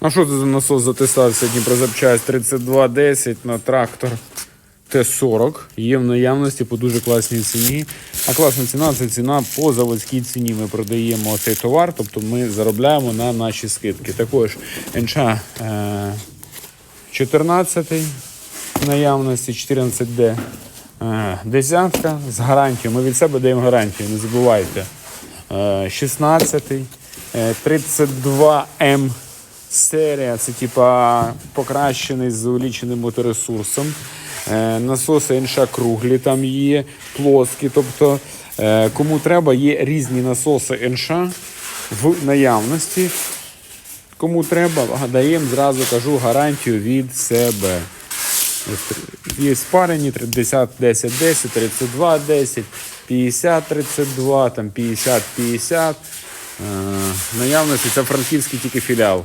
А що це за насос затисався Дніпрозапчасть 3210 на трактор Т-40. Є в наявності по дуже класній ціні. А класна ціна це ціна по заводській ціні. Ми продаємо цей товар, тобто ми заробляємо на наші скидки. Також НЧ е, 14 в наявності, 14D. е, Десятка з гарантією. Ми від себе даємо гарантію, не забувайте. Е, 16, е, 32М серія. Це типа покращений з увеличеним моторесурсом. Е, Насоси інша круглі там є, плоскі. Тобто, е, кому треба, є різні насоси НШ в наявності. Кому треба, даємо зразу кажу гарантію від себе. Є спарені 30, 10, 10, 32, 10, 50, 32, там 50, 50. Е, наявності це франківський тільки філіал.